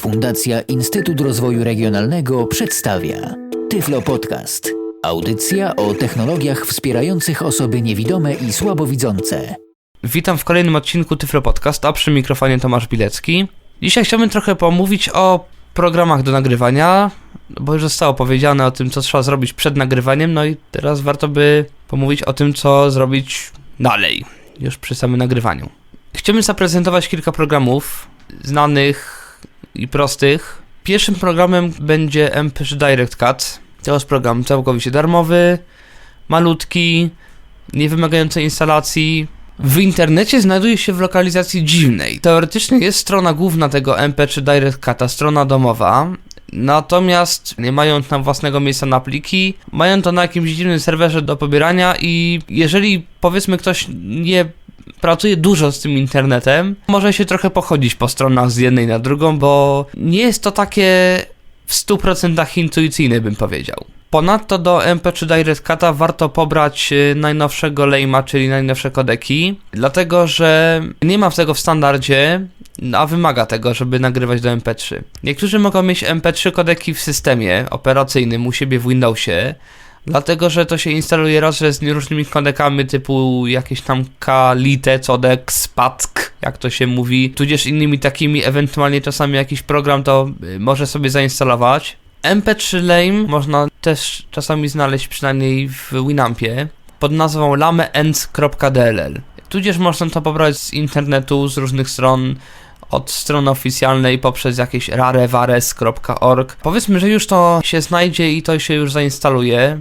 Fundacja Instytut Rozwoju Regionalnego przedstawia Tyflo Podcast. Audycja o technologiach wspierających osoby niewidome i słabowidzące. Witam w kolejnym odcinku Tyflo Podcast, a przy mikrofonie Tomasz Bilecki. Dzisiaj chciałbym trochę pomówić o programach do nagrywania, bo już zostało powiedziane o tym, co trzeba zrobić przed nagrywaniem, no i teraz warto by pomówić o tym, co zrobić dalej, już przy samym nagrywaniu. Chciałbym zaprezentować kilka programów znanych i prostych. Pierwszym programem będzie MP3 Direct Cut. To jest program całkowicie darmowy, malutki, nie wymagający instalacji. W internecie znajduje się w lokalizacji dziwnej. Teoretycznie jest strona główna tego MP3 Direct Cut'a, strona domowa, Natomiast nie mają tam własnego miejsca na pliki, mają to na jakimś dziwnym serwerze do pobierania i jeżeli powiedzmy ktoś nie pracuje dużo z tym internetem, może się trochę pochodzić po stronach z jednej na drugą, bo nie jest to takie w 100% intuicyjne bym powiedział. Ponadto do MP3 Direct Cut'a warto pobrać y, najnowszego lejma, czyli najnowsze kodeki, dlatego że nie ma tego w standardzie, a wymaga tego, żeby nagrywać do MP3. Niektórzy mogą mieć MP3 kodeki w systemie operacyjnym u siebie w Windowsie, dlatego że to się instaluje raz, z różnymi kodekami typu jakieś tam Kalite, Codec, Spack, jak to się mówi, tudzież innymi takimi, ewentualnie czasami jakiś program to y, może sobie zainstalować. MP3 Lame można też czasami znaleźć przynajmniej w Winampie pod nazwą lameends.dll. Tudzież można to pobrać z internetu, z różnych stron, od strony oficjalnej poprzez jakieś rarevares.org. Powiedzmy, że już to się znajdzie i to się już zainstaluje,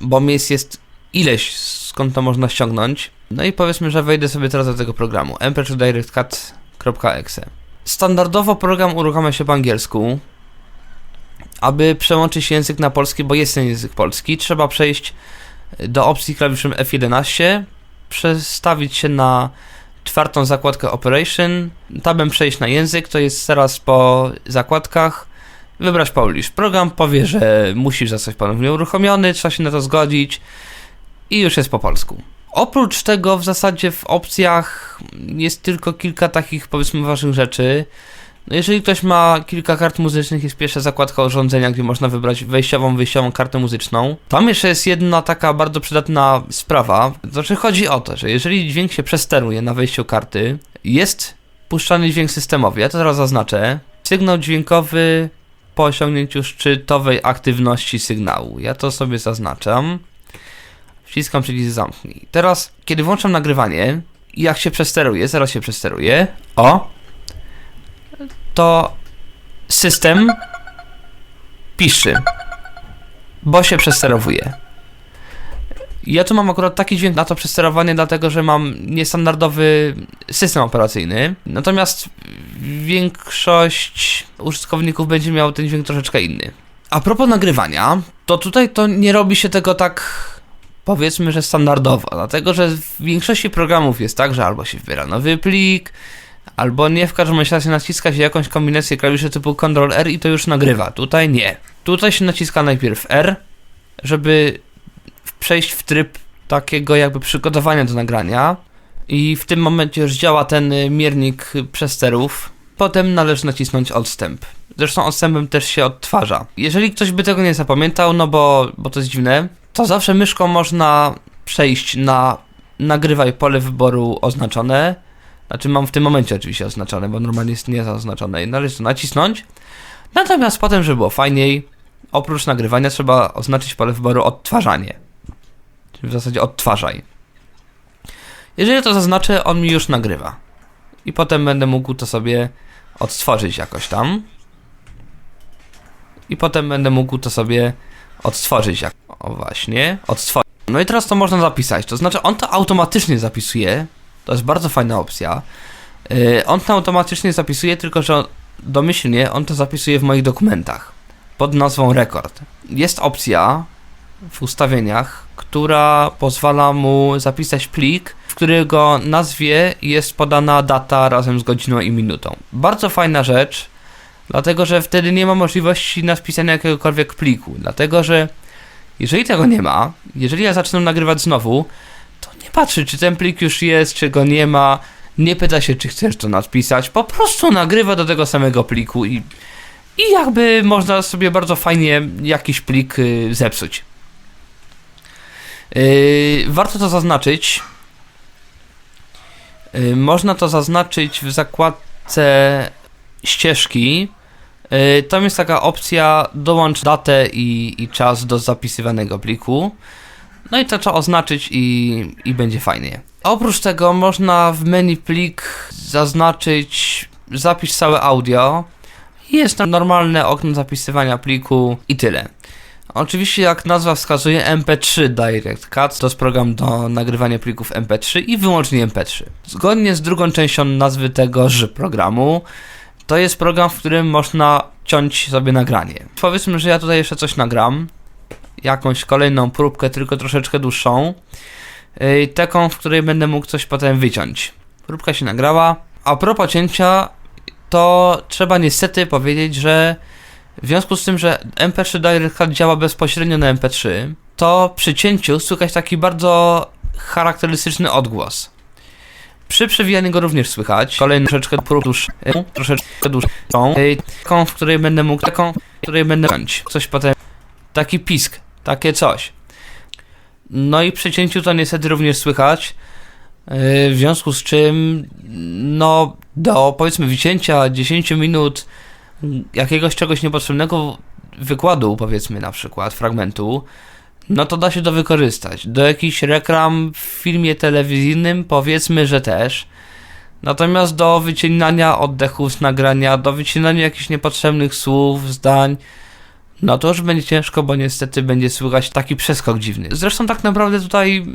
bo miejsc jest ileś, skąd to można ściągnąć. No i powiedzmy, że wejdę sobie teraz do tego programu mp3directcut.exe. Standardowo program uruchamia się po angielsku. Aby przełączyć język na polski, bo jest ten język polski, trzeba przejść do opcji klawiszem F11, przestawić się na czwartą zakładkę Operation, tabem przejść na język, to jest teraz po zakładkach, wybrać Polish. Program powie, że musisz zostać ponownie uruchomiony, trzeba się na to zgodzić i już jest po polsku. Oprócz tego w zasadzie w opcjach jest tylko kilka takich powiedzmy ważnych rzeczy. No jeżeli ktoś ma kilka kart muzycznych, jest pierwsza zakładka urządzenia, gdzie można wybrać wejściową, wyjściową kartę muzyczną. Tam jeszcze jest jedna taka bardzo przydatna sprawa. Znaczy chodzi o to, że jeżeli dźwięk się przesteruje na wejściu karty, jest puszczany dźwięk systemowy. Ja to teraz zaznaczę. Sygnał dźwiękowy po osiągnięciu szczytowej aktywności sygnału. Ja to sobie zaznaczam. Wciskam przycisk zamknij. Teraz, kiedy włączam nagrywanie, jak się przesteruje, zaraz się przesteruje. O! To system piszy, bo się przesterowuje. Ja tu mam akurat taki dźwięk na to przesterowanie, dlatego że mam niestandardowy system operacyjny. Natomiast większość użytkowników będzie miał ten dźwięk troszeczkę inny. A propos nagrywania, to tutaj to nie robi się tego tak powiedzmy, że standardowo, dlatego że w większości programów jest tak, że albo się wybiera nowy plik, Albo nie, w każdym razie naciska się jakąś kombinację klawiszy typu Ctrl R i to już nagrywa. Tutaj nie. Tutaj się naciska najpierw R, żeby przejść w tryb takiego jakby przygotowania do nagrania. I w tym momencie już działa ten miernik przesterów. Potem należy nacisnąć odstęp. Zresztą odstępem też się odtwarza. Jeżeli ktoś by tego nie zapamiętał, no bo, bo to jest dziwne, to zawsze myszką można przejść na nagrywaj pole wyboru oznaczone znaczy mam w tym momencie oczywiście oznaczone, bo normalnie jest niezaznaczone i należy to nacisnąć. Natomiast potem, żeby było fajniej, oprócz nagrywania trzeba oznaczyć pole wyboru odtwarzanie. Czyli w zasadzie odtwarzaj. Jeżeli to zaznaczę, on mi już nagrywa. I potem będę mógł to sobie odtworzyć jakoś tam. I potem będę mógł to sobie odtworzyć. Jak... O właśnie, odtworzyć. No i teraz to można zapisać. To znaczy on to automatycznie zapisuje to jest bardzo fajna opcja. Yy, on to automatycznie zapisuje, tylko że domyślnie on to zapisuje w moich dokumentach pod nazwą rekord. Jest opcja w ustawieniach, która pozwala mu zapisać plik, w którego nazwie jest podana data razem z godziną i minutą. Bardzo fajna rzecz, dlatego że wtedy nie ma możliwości napisania jakiegokolwiek pliku, dlatego że jeżeli tego nie ma, jeżeli ja zacznę nagrywać znowu, nie patrzy, czy ten plik już jest, czy go nie ma. nie pyta się, czy chcesz to nadpisać, po prostu nagrywa do tego samego pliku i, i jakby można sobie bardzo fajnie jakiś plik y, zepsuć. Yy, warto to zaznaczyć. Yy, można to zaznaczyć w zakładce ścieżki. Yy, tam jest taka opcja dołącz datę i, i czas do zapisywanego pliku. No i to trzeba oznaczyć i, i będzie fajnie. Oprócz tego można w menu plik zaznaczyć zapisz całe audio. Jest tam normalne okno zapisywania pliku i tyle. Oczywiście, jak nazwa wskazuje, MP3 Direct Cut to jest program do nagrywania plików MP3 i wyłącznie MP3. Zgodnie z drugą częścią nazwy tegoż programu, to jest program, w którym można ciąć sobie nagranie. Powiedzmy, że ja tutaj jeszcze coś nagram, jakąś kolejną próbkę, tylko troszeczkę dłuższą, yy, taką, w której będę mógł coś potem wyciąć. Próbka się nagrała. A propos cięcia, to trzeba niestety powiedzieć, że w związku z tym, że MP3 Direct Cut działa bezpośrednio na MP3, to przy cięciu słychać taki bardzo charakterystyczny odgłos. Przy przewijaniu go również słychać. Kolejną troszeczkę dłuższą, troszeczkę dłuższą, yy, taką, w której będę mógł, taką, w której będę. Coś potem, taki pisk, takie coś. No i przy cięciu to niestety również słychać. Yy, W związku z czym, no, do powiedzmy wycięcia 10 minut jakiegoś czegoś niepotrzebnego wykładu, powiedzmy na przykład, fragmentu, no to da się to wykorzystać. Do jakichś reklam w filmie telewizyjnym powiedzmy, że też. Natomiast do wycinania oddechów z nagrania, do wycinania jakichś niepotrzebnych słów, zdań, no to już będzie ciężko, bo niestety będzie słychać taki przeskok dziwny. Zresztą tak naprawdę tutaj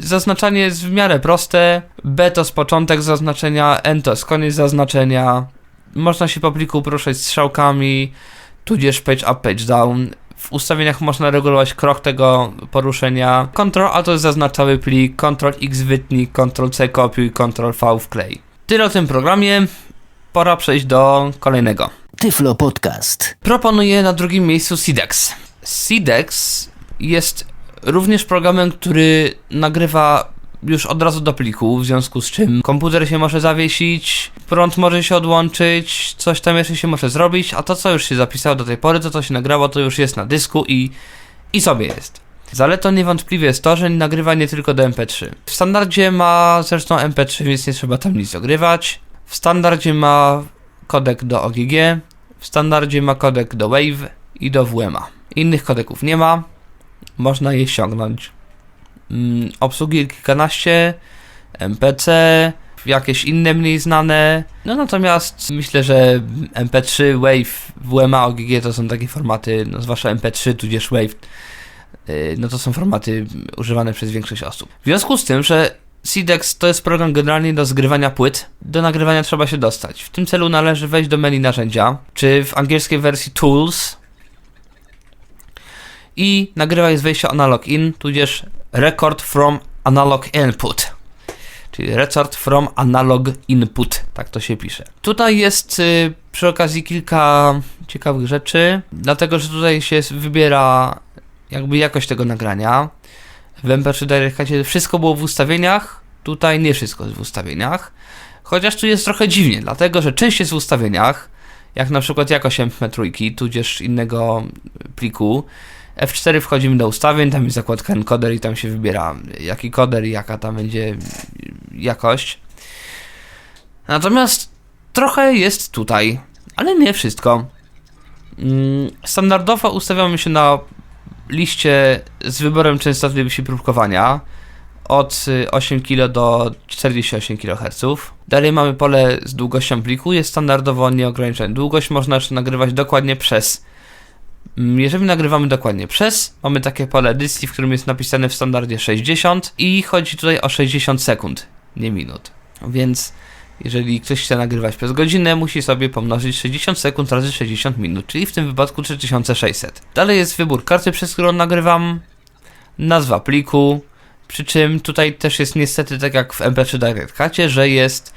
y, zaznaczanie jest w miarę proste. B to jest początek zaznaczenia, N to jest koniec zaznaczenia. Można się po pliku poruszać strzałkami, tudzież page up, page down. W ustawieniach można regulować krok tego poruszenia. Ctrl A to jest zaznaczały plik, Ctrl X wytnij, Ctrl C kopiuj, Ctrl V wklej. Tyle o tym programie. Pora przejść do kolejnego. Tyflo Podcast. Proponuję na drugim miejscu Sidex. Sidex jest również programem, który nagrywa już od razu do pliku, w związku z czym komputer się może zawiesić, prąd może się odłączyć, coś tam jeszcze się może zrobić, a to co już się zapisało do tej pory, to co się nagrało, to już jest na dysku i, i sobie jest. Zaletą niewątpliwie jest to, że nagrywa nie tylko do MP3. W standardzie ma zresztą MP3, więc nie trzeba tam nic ogrywać. W standardzie ma kodek do OGG, w standardzie ma kodek do WAVE i do WMA. Innych kodeków nie ma, można je ściągnąć. Mm, obsługuje kilkanaście, MPC, jakieś inne mniej znane. No natomiast myślę, że MP3, WAVE, WMA, OGG to są takie formaty, no zwłaszcza MP3 tudzież WAVE, yy, no to są formaty używane przez większość osób. W związku z tym, że Sidex to jest program generalnie do zgrywania płyt. Do nagrywania trzeba się dostać. W tym celu należy wejść do menu narzędzia, czy w angielskiej wersji Tools i nagrywaj z wejścia Analog In, tudzież Record from Analog Input. Czyli Record from Analog Input, tak to się pisze. Tutaj jest y, przy okazji kilka ciekawych rzeczy, dlatego że tutaj się wybiera jakby jakość tego nagrania. W MP3 Direct Cutie wszystko było w ustawieniach, tutaj nie wszystko jest w ustawieniach. Chociaż tu jest trochę dziwnie, dlatego że część jest w ustawieniach, jak na przykład jakość MP3, tudzież innego pliku. F4 wchodzimy do ustawień, tam jest zakładka encoder i tam się wybiera jaki koder i jaka tam będzie jakość. Natomiast trochę jest tutaj, ale nie wszystko. Mm, Standardowo ustawiamy się na liście z wyborem częstotliwości próbkowania od y, 8 kg do 48 kHz. Dalej mamy pole z długością pliku, jest standardowo nieograniczona długość, można nagrywać dokładnie przez. Mm, Jeżeli nagrywamy dokładnie przez, mamy takie pole edycji, w którym jest napisane w standardzie 60 i chodzi tutaj o 60 sekund, nie minut. Więc jeżeli ktoś chce nagrywać przez godzinę, musi sobie pomnożyć 60 sekund razy 60 minut, czyli w tym wypadku 3600. Dalej jest wybór karty, przez którą nagrywam, nazwa pliku, przy czym tutaj też jest niestety tak jak w MP3 Direct Cutie, że jest,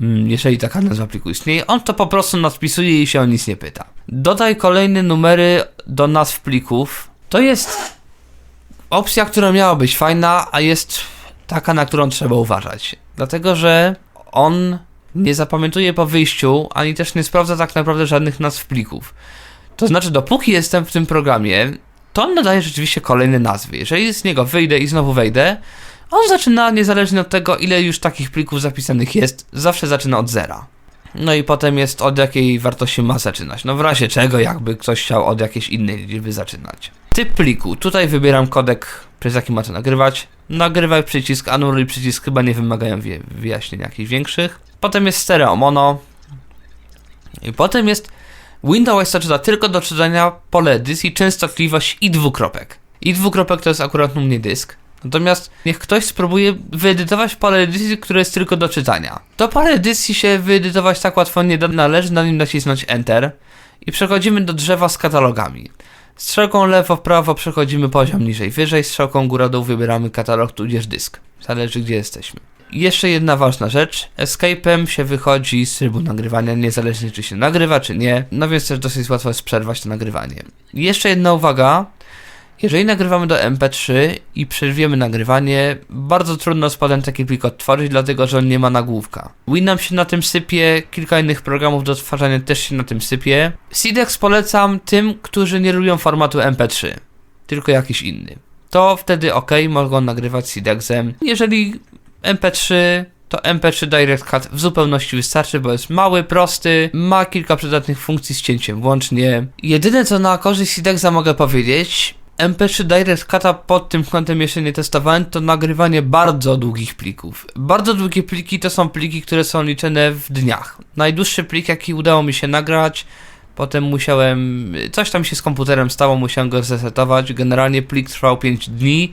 mm, jeżeli taka nazwa pliku istnieje, on to po prostu nadpisuje i się o nic nie pyta. Dodaj kolejne numery do nazw plików. To jest opcja, która miała być fajna, a jest taka, na którą trzeba uważać. Dlatego, że on nie zapamiętuje po wyjściu, ani też nie sprawdza tak naprawdę żadnych nazw plików. To znaczy, dopóki jestem w tym programie, to on nadaje rzeczywiście kolejne nazwy. Jeżeli z niego wyjdę i znowu wejdę, on zaczyna, niezależnie od tego, ile już takich plików zapisanych jest, zawsze zaczyna od zera. No i potem jest od jakiej wartości ma zaczynać. No w razie czego, jakby ktoś chciał od jakiejś innej liczby zaczynać. Typ pliku. Tutaj wybieram kodek, przez jaki ma to nagrywać. Nagrywaj przycisk, anuluj przycisk chyba nie wymagają wyjaśnień jakichś większych. Potem jest stereo mono. I potem jest Windows zaczyna tylko do czytania pole dysk i częstotliwość i dwukropek. I dwukropek to jest akurat u mnie dysk. Natomiast niech ktoś spróbuje wyedytować pole dysk, które jest tylko do czytania. To pole dysk się wyedytować tak łatwo nie da, należy na nim nacisnąć Enter i przechodzimy do drzewa z katalogami. Strzałką lewo, prawo przechodzimy poziom niżej, wyżej, strzałką góra dół wybieramy katalog tudzież dysk. Zależy gdzie jesteśmy. Jeszcze jedna ważna rzecz. Escape'em się wychodzi z trybu nagrywania, niezależnie czy się nagrywa, czy nie. No więc też dosyć łatwo jest przerwać to nagrywanie. Jeszcze jedna uwaga. Jeżeli nagrywamy do MP3 i przerwiemy nagrywanie, bardzo trudno z taki plik odtworzyć, dlatego że on nie ma nagłówka. Winam się na tym sypie, kilka innych programów do odtwarzania też się na tym sypie. Sidex polecam tym, którzy nie lubią formatu MP3, tylko jakiś inny. To wtedy ok, mogą nagrywać Sidexem. Jeżeli MP3 to MP3 Direct Cut w zupełności wystarczy, bo jest mały, prosty, ma kilka przydatnych funkcji z cięciem włącznie. Jedyne co na korzyść Sidexa mogę powiedzieć, MP3 Direct Cut'a pod tym kątem jeszcze nie testowałem, to nagrywanie bardzo długich plików. Bardzo długie pliki to są pliki, które są liczone w dniach. Najdłuższy plik, jaki udało mi się nagrać, potem musiałem, coś tam się z komputerem stało, musiałem go zresetować. Generalnie plik trwał 5 dni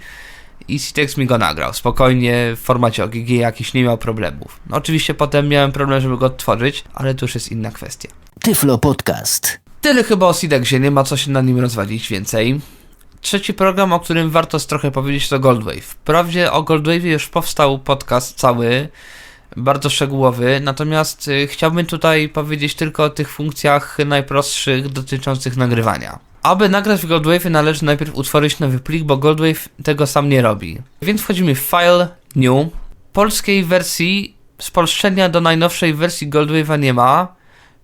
i Citex mi go nagrał. Spokojnie, w formacie OGG jakiś nie miał problemów. No, oczywiście potem miałem problem, żeby go odtworzyć, ale to już jest inna kwestia. Tyflo Podcast. Tyle chyba o Sidexie, nie ma co się na nim rozwalić więcej. Trzeci program, o którym warto trochę powiedzieć, to Goldwave. Wprawdzie o Goldwave już powstał podcast cały, bardzo szczegółowy, natomiast y, chciałbym tutaj powiedzieć tylko o tych funkcjach najprostszych dotyczących nagrywania. Aby nagrać w Goldwave należy najpierw utworzyć nowy plik, bo Goldwave tego sam nie robi. Więc wchodzimy w File, New. Polskiej wersji, spolszczenia do najnowszej wersji Goldwave'a nie ma,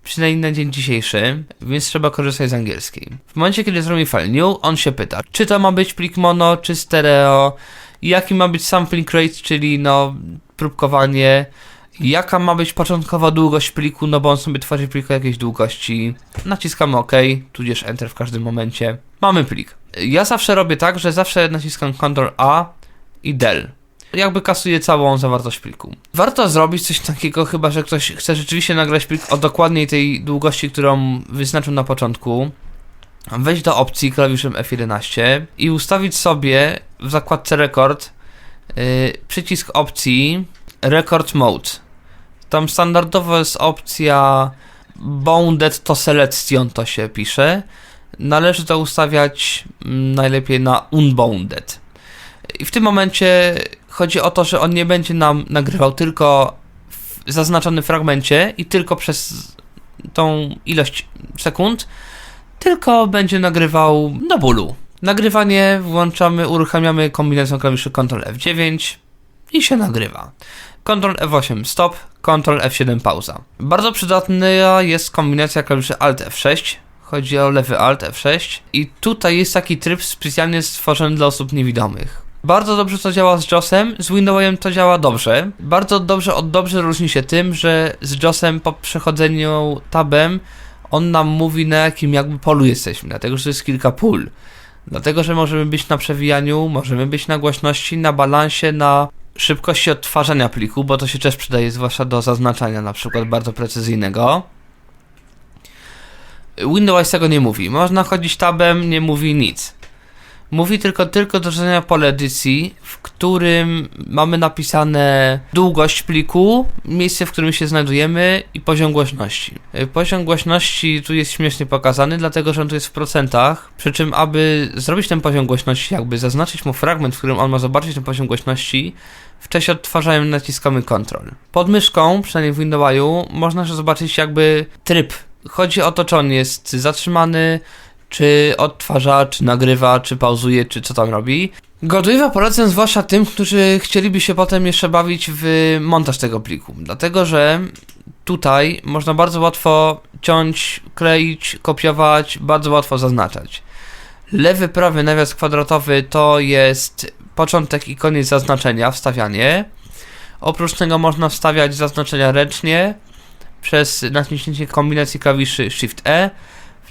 przynajmniej na dzień dzisiejszy, więc trzeba korzystać z angielskiej. W momencie, kiedy zrobi file new, on się pyta, czy to ma być plik mono, czy stereo, jaki ma być sampling rate, czyli no próbkowanie, jaka ma być początkowa długość pliku, no bo on sobie tworzy plik o jakiejś długości. Naciskamy OK, tudzież Enter w każdym momencie. Mamy plik. Ja zawsze robię tak, że zawsze naciskam Ctrl A i del jakby kasuje całą zawartość pliku. Warto zrobić coś takiego, chyba że ktoś chce rzeczywiście nagrać plik o dokładniej tej długości, którą wyznaczył na początku. Wejść do opcji klawiszem F11 i ustawić sobie w zakładce Record yy, przycisk opcji Record Mode. Tam standardowo jest opcja Bounded to Selection, to się pisze. Należy to ustawiać mm, najlepiej na Unbounded. I w tym momencie chodzi o to, że on nie będzie nam nagrywał tylko w zaznaczonym fragmencie i tylko przez tą ilość sekund, tylko będzie nagrywał do bólu. Nagrywanie włączamy, uruchamiamy kombinacją klawiszy Ctrl F9 i się nagrywa. Ctrl F8 stop, Ctrl F7 pauza. Bardzo przydatna jest kombinacja klawiszy Alt F6. Chodzi o lewy Alt F6 i tutaj jest taki tryb specjalnie stworzony dla osób niewidomych. Bardzo dobrze to działa z JOSem, z Windowsem to działa dobrze. Bardzo dobrze od dobrze różni się tym, że z JOSem po przechodzeniu tabem on nam mówi na jakim jakby polu jesteśmy, dlatego że jest kilka pól. Dlatego, że możemy być na przewijaniu, możemy być na głośności, na balansie, na szybkości odtwarzania pliku, bo to się też przydaje zwłaszcza do zaznaczania na przykład bardzo precyzyjnego. Windows tego nie mówi. Można chodzić tabem, nie mówi nic. Mówi tylko, tylko do czytania pole edycji, w którym mamy napisane długość pliku, miejsce, w którym się znajdujemy i poziom głośności. Y, Poziom głośności tu jest śmiesznie pokazany, dlatego że on tu jest w procentach, przy czym aby zrobić ten poziom głośności, jakby zaznaczyć mu fragment, w którym on ma zobaczyć ten poziom głośności, w czasie odtwarzania naciskamy Ctrl. Pod myszką, przynajmniej w Windowsu, można zobaczyć jakby tryb. Chodzi o to, czy on jest zatrzymany, czy odtwarza, czy nagrywa, czy pauzuje, czy co tam robi. Godwave'a polecam zwłaszcza tym, którzy chcieliby się potem jeszcze bawić w montaż tego pliku, dlatego że tutaj można bardzo łatwo ciąć, kleić, kopiować, bardzo łatwo zaznaczać. Lewy, prawy nawias kwadratowy to jest początek i koniec zaznaczenia, wstawianie. Oprócz tego można wstawiać zaznaczenia ręcznie przez naciśnięcie kombinacji klawiszy Shift-E.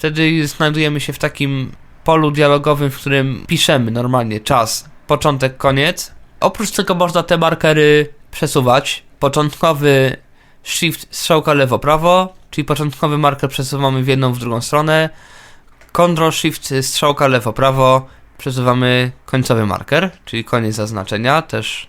Wtedy znajdujemy się w takim polu dialogowym, w którym piszemy normalnie czas, początek, koniec. Oprócz tego można te markery przesuwać. Początkowy Shift, strzałka lewo-prawo, czyli początkowy marker przesuwamy w jedną, w drugą stronę. Ctrl Shift, strzałka lewo-prawo, przesuwamy końcowy marker, czyli koniec zaznaczenia, też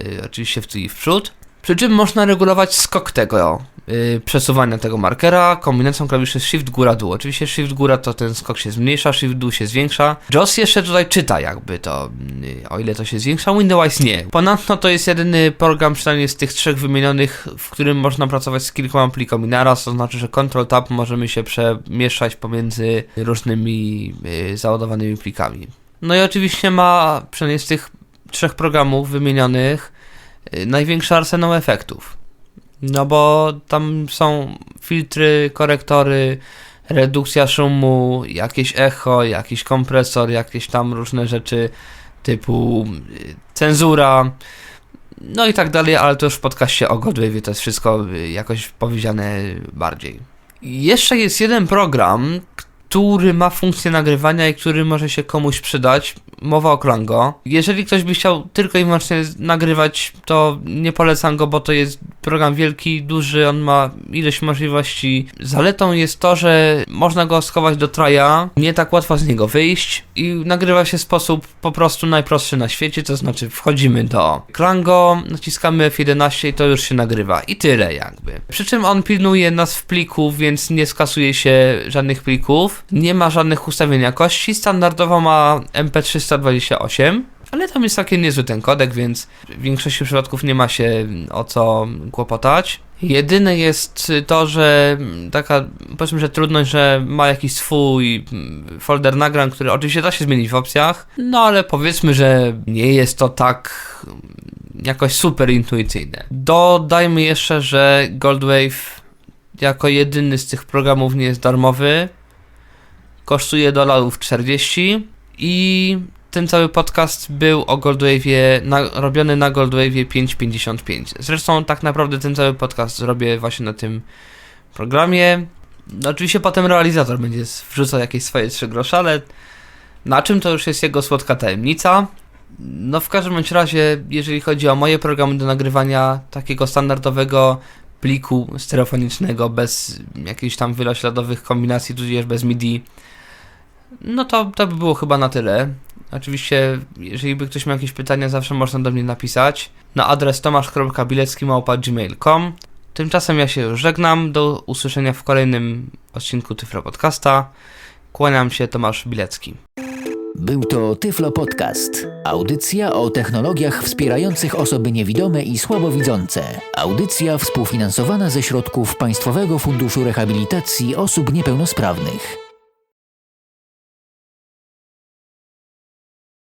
y, oczywiście w tył i w przód. Przy czym można regulować skok tego y, przesuwania tego markera kombinacją klawiszy Shift góra dół. Oczywiście Shift góra to ten skok się zmniejsza, Shift dół się zwiększa. JOS jeszcze tutaj czyta jakby to, y, o ile to się zwiększa, Windows nie. Ponadto to jest jedyny program, przynajmniej z tych trzech wymienionych, w którym można pracować z kilkoma plikami naraz, to znaczy, że Ctrl Tab możemy się przemieszczać pomiędzy różnymi y, załadowanymi plikami. No i oczywiście ma, przynajmniej z tych trzech programów wymienionych, największy arsenał efektów. No bo tam są filtry, korektory, redukcja szumu, jakieś echo, jakiś kompresor, jakieś tam różne rzeczy typu y, cenzura, no i tak dalej, ale to już w podcaście o Godwave'ie to jest wszystko y, jakoś powiedziane bardziej. Jeszcze jest jeden program, który ma funkcję nagrywania i który może się komuś przydać. Mowa o Klango. Jeżeli ktoś by chciał tylko i wyłącznie nagrywać, to nie polecam go, bo to jest program wielki, duży, on ma ileś możliwości. Zaletą jest to, że można go schować do traja, nie tak łatwo z niego wyjść i nagrywa się w sposób po prostu najprostszy na świecie, to znaczy wchodzimy do Klango, naciskamy F11 i to już się nagrywa i tyle jakby. Przy czym on pilnuje nas w pliku, więc nie skasuje się żadnych plików, nie ma żadnych ustawień jakości, standardowo ma MP328, ale tam jest taki niezły ten kodek, więc w większości przypadków nie ma się o co kłopotać. Jedyne jest to, że taka, powiedzmy, że trudność, że ma jakiś swój folder nagrań, który oczywiście da się zmienić w opcjach, no ale powiedzmy, że nie jest to tak jakoś super intuicyjne. Dodajmy jeszcze, że Goldwave jako jedyny z tych programów nie jest darmowy. Kosztuje dolarów 40 i ten cały podcast był o Goldwave'ie, robiony na Goldwave'ie 5.55. Zresztą tak naprawdę ten cały podcast zrobię właśnie na tym programie. No, oczywiście potem realizator będzie wrzucał jakieś swoje 3 grosze, ale na czym to już jest jego słodka tajemnica. No w każdym bądź razie, jeżeli chodzi o moje programy do nagrywania takiego standardowego pliku stereofonicznego bez jakichś tam wielośladowych kombinacji, tudzież bez MIDI, no to, to by było chyba na tyle. Oczywiście, jeżeli by ktoś miał jakieś pytania, zawsze można do mnie napisać na adres tomasz.bilecki.gmail.com Tymczasem ja się już żegnam. Do usłyszenia w kolejnym odcinku Tyflo Podcasta. Kłaniam się, Tomasz Bilecki. Był to Tyflo Podcast. Audycja o technologiach wspierających osoby niewidome i słabowidzące. Audycja współfinansowana ze środków Państwowego Funduszu Rehabilitacji Osób Niepełnosprawnych.